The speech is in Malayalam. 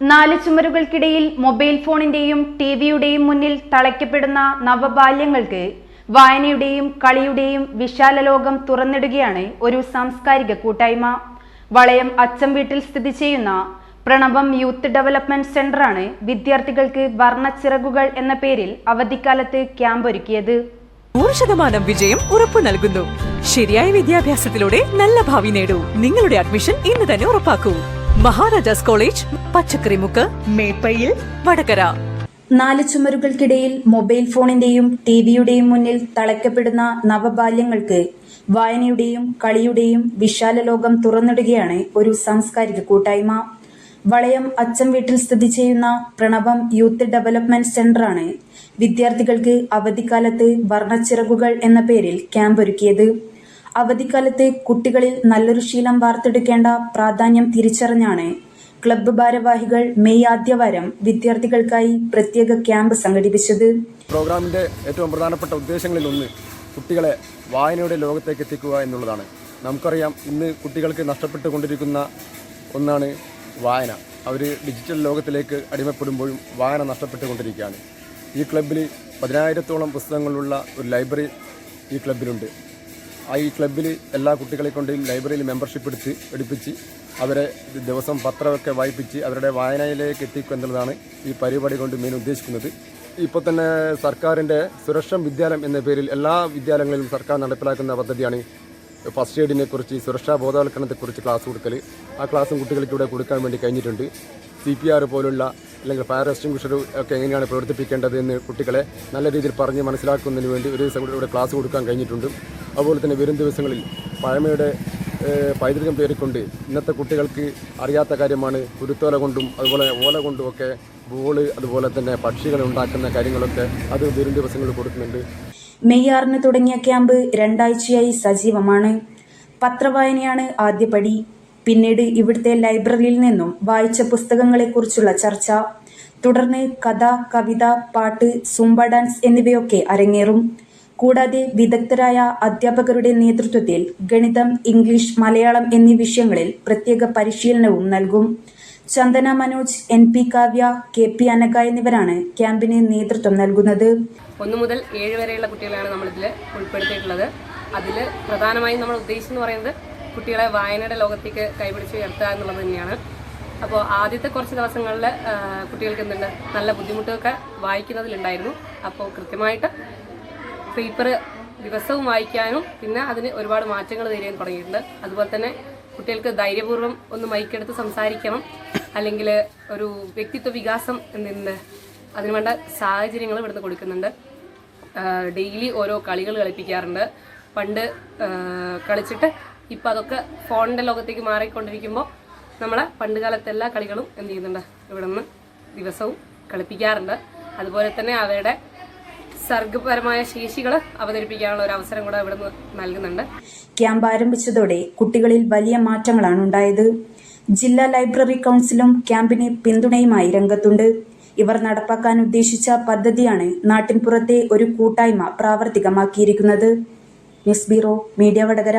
നാല് ചുമരുകൾക്കിടയിൽ മൊബൈൽ ഫോണിന്റെയും ടി വിയുടെയും മുന്നിൽ തളയ്ക്കപ്പെടുന്ന നവബാല്യങ്ങൾക്ക് വായനയുടെയും കളിയുടെയും വിശാല ലോകം തുറന്നിടുകയാണ് ഒരു സാംസ്കാരിക കൂട്ടായ്മ. വളയം അച്ചം വീട്ടിൽ സ്ഥിതി ചെയ്യുന്ന പ്രണവം യൂത്ത് ഡെവലപ്മെന്റ് സെന്ററാണ് വിദ്യാർത്ഥികൾക്ക് വർണച്ചിറകുകൾ എന്ന പേരിൽ അവധിക്കാലത്ത് ക്യാമ്പ് ഒരുക്കിയത് നൂറ് ശതമാനം വിജയം ഉറപ്പു നൽകുന്നു. ശരിയായ വിദ്യാഭ്യാസത്തിലൂടെ നല്ല ഭാവി നേടൂ. നിങ്ങളുടെ അഡ്മിഷൻ ഇന്ന് തന്നെ ഉറപ്പാക്കൂ. മഹാരാജാസ് കോളേജ് പച്ചക്കറിമുക്ക് മേപ്പയിൽ വടകര. നാല് ചുമരുകൾക്കിടയിൽ മൊബൈൽ ഫോണിന്റെയും ടിവിയുടെയും മുന്നിൽ തളയ്ക്കപ്പെടുന്ന നവബാല്യങ്ങൾക്ക് വായനയുടെയും കളിയുടെയും വിശാല ലോകം തുറന്നിടുകയാണ് ഒരു സാംസ്കാരിക കൂട്ടായ്മ. വളയം അച്ചം വീട്ടിൽ സ്ഥിതി ചെയ്യുന്ന പ്രണവം യൂത്ത് ഡെവലപ്മെന്റ് സെന്ററാണ് വിദ്യാർത്ഥികൾക്ക് അവധിക്കാലത്ത് വർണച്ചിറകുകൾ എന്ന പേരിൽ ക്യാമ്പ് ഒരുക്കിയത് അവധിക്കാലത്ത് കുട്ടികളിൽ നല്ലൊരു ശീലം വാർത്തെടുക്കേണ്ട പ്രാധാന്യം തിരിച്ചറിഞ്ഞാണ്. ക്ലബ്ബ് ഭാരവാഹികൾ മെയ് ആദ്യവാരം വിദ്യാർത്ഥികൾക്കായി പ്രത്യേക ക്യാമ്പ് സംഘടിപ്പിച്ചത്. പ്രോഗ്രാമിന്റെ ഏറ്റവും പ്രധാനപ്പെട്ട ഉദ്ദേശങ്ങളിൽ ഒന്ന് കുട്ടികളെ വായനയുടെ ലോകത്തേക്ക് എത്തിക്കുക എന്നുള്ളതാണ്. നമുക്കറിയാം ഇന്ന് കുട്ടികൾക്ക് നഷ്ടപ്പെട്ടുകൊണ്ടിരിക്കുന്ന ഒന്നാണ് വായന. അവർ ഡിജിറ്റൽ ലോകത്തിലേക്ക് അടിമപ്പെടുമ്പോഴും വായന നഷ്ടപ്പെട്ടുകൊണ്ടിരിക്കുകയാണ് ഈ ക്ലബ്ബിൽ പതിനായിരത്തോളം പുസ്തകങ്ങളുള്ള ഒരു ലൈബ്രറി ഈ ക്ലബ്ബിലുണ്ട്. ഈ ക്ലബ്ബിൽ എല്ലാ കുട്ടികളെ കൊണ്ടും ലൈബ്രറിയിൽ മെമ്പർഷിപ്പ് എടുത്ത് എടുപ്പിച്ച് അവരെ ദിവസം പത്രമൊക്കെ വായിപ്പിച്ച് അവരുടെ വായനയിലേക്ക് എത്തിക്കുക എന്നുള്ളതാണ് ഈ പരിപാടി കൊണ്ട് മെയിൻ ഉദ്ദേശിക്കുന്നത്. ഇപ്പോൾ തന്നെ സർക്കാരിന്റെ സുരക്ഷം വിദ്യാലയം എന്ന പേരിൽ എല്ലാ വിദ്യാലയങ്ങളിലും സർക്കാർ നടപ്പിലാക്കുന്ന പദ്ധതിയാണ് ഫസ്റ്റ് എയ്ഡിനെക്കുറിച്ച് സുരക്ഷാ ബോധവൽക്കരണത്തെക്കുറിച്ച് ക്ലാസ് കൊടുക്കൽ ആ ക്ലാസ്സും കുട്ടികൾക്ക് ഇവിടെ കൊടുക്കാൻ വേണ്ടി കഴിഞ്ഞിട്ടുണ്ട്. സി പി ആർ പോലുള്ള അല്ലെങ്കിൽ ഫയർ എക്സ്റ്റിംഗ്വിഷർ ഒക്കെ എങ്ങനെയാണ് പ്രവർത്തിപ്പിക്കേണ്ടത് എന്ന് കുട്ടികളെ നല്ല രീതിയിൽ പറഞ്ഞ് മനസ്സിലാക്കുന്നതിന് വേണ്ടി ഒരു ദിവസം ഇവിടെ ക്ലാസ് കൊടുക്കാൻ കഴിഞ്ഞിട്ടുണ്ട്. അതുപോലെ തന്നെ വരും ദിവസങ്ങളിൽ പഴമയുടെ പൈതൃകം പേരിക്കൊണ്ട് ഇന്നത്തെ കുട്ടികൾക്ക് അറിയാത്ത കാര്യമാണ് കുരുത്തോല കൊണ്ടും അതുപോലെ ഓല കൊണ്ടും ഒക്കെ ബോൾ അതുപോലെ തന്നെ പക്ഷികൾ ഉണ്ടാക്കുന്ന കാര്യങ്ങളൊക്കെ അത് വരും ദിവസങ്ങളിൽ കൊടുക്കുന്നുണ്ട്. മെയ് ആറിന് തുടങ്ങിയ ക്യാമ്പ് രണ്ടാഴ്ചയായി സജീവമാണ്. പത്രവായനയാണ് ആദ്യപടി. പിന്നീട് ഇവിടുത്തെ ലൈബ്രറിയിൽ നിന്നും വായിച്ച പുസ്തകങ്ങളെക്കുറിച്ചുള്ള ചർച്ച തുടർന്ന് കഥ കവിത പാട്ട് സൂംബ ഡാൻസ് എന്നിവയൊക്കെ അരങ്ങേറും. കൂടാതെ വിദഗ്ധരായ അധ്യാപകരുടെ നേതൃത്വത്തിൽ ഗണിതം ഇംഗ്ലീഷ് മലയാളം എന്നീ വിഷയങ്ങളിൽ പ്രത്യേക പരിശീലനവും നൽകും. Chandana Manoj N P Kavya K P Anaka എന്നിവരാണ് ക്യാമ്പിന് നേതൃത്വം നൽകുന്നത്. ഒന്ന് മുതൽ ഏഴ് വരെയുള്ള കുട്ടികളെയാണ് നമ്മളിതിൽ ഉൾപ്പെടുത്തിയിട്ടുള്ളത്. അതിൽ പ്രധാനമായും നമ്മൾ ഉദ്ദേശിച്ചെന്ന് പറയുന്നത് കുട്ടികളെ വായനയുടെ ലോകത്തേക്ക് കൈപിടിച്ച് ഉയർത്തുക എന്നുള്ളത് തന്നെയാണ്. അപ്പോൾ ആദ്യത്തെ കുറച്ച് ദിവസങ്ങളിൽ കുട്ടികൾക്ക് എന്തുണ്ട്? നല്ല ബുദ്ധിമുട്ടൊക്കെ വായിക്കുന്നതിലുണ്ടായിരുന്നു. അപ്പോൾ കൃത്യമായിട്ട് പേപ്പർ ദിവസവും വായിക്കാനും പിന്നെ അതിന് ഒരുപാട് മാറ്റങ്ങൾ തരികയും തുടങ്ങിയിട്ടുണ്ട്. അതുപോലെ തന്നെ കുട്ടികൾക്ക് ധൈര്യപൂർവം ഒന്ന് മൈക്കെടുത്ത് സംസാരിക്കണം. അല്ലെങ്കിൽ ഒരു വ്യക്തിത്വ വികാസം എന്തുണ്ട്? അതിന് വേണ്ട സാഹചര്യങ്ങൾ ഇവിടുന്ന് കൊടുക്കുന്നുണ്ട്. ഡെയിലി ഓരോ കളികൾ കളിപ്പിക്കാറുണ്ട്. പണ്ട് കളിച്ചിട്ട് ഇപ്പം അതൊക്കെ ഫോണിന്റെ ലോകത്തേക്ക് മാറിക്കൊണ്ടിരിക്കുമ്പോൾ നമ്മളെ പണ്ട് കാലത്തെ എല്ലാ കളികളും എന്ത് ചെയ്യുന്നുണ്ട്? ഇവിടെ നിന്ന് ദിവസവും കളിപ്പിക്കാറുണ്ട്. അതുപോലെ തന്നെ അവരുടെ സർഗപരമായ ശേഷികൾ അവതരിപ്പിക്കാനുള്ള ഒരു അവസരം കൂടെ ഇവിടെ നൽകുന്നുണ്ട്. ക്യാമ്പ് ആരംഭിച്ചതോടെ കുട്ടികളിൽ വലിയ മാറ്റങ്ങളാണ് ഉണ്ടായത്. ജില്ലാ ലൈബ്രറി കൗൺസിലും ക്യാമ്പിന് പിന്തുണയുമായി രംഗത്തുണ്ട്. ഇവർ നടപ്പാക്കാൻ ഉദ്ദേശിച്ച പദ്ധതിയാണ് നാട്ടിൻപുറത്തെ ഒരു കൂട്ടായ്മ പ്രാവർത്തികമാക്കിയിരിക്കുന്നത്. News bureau media Vadakara.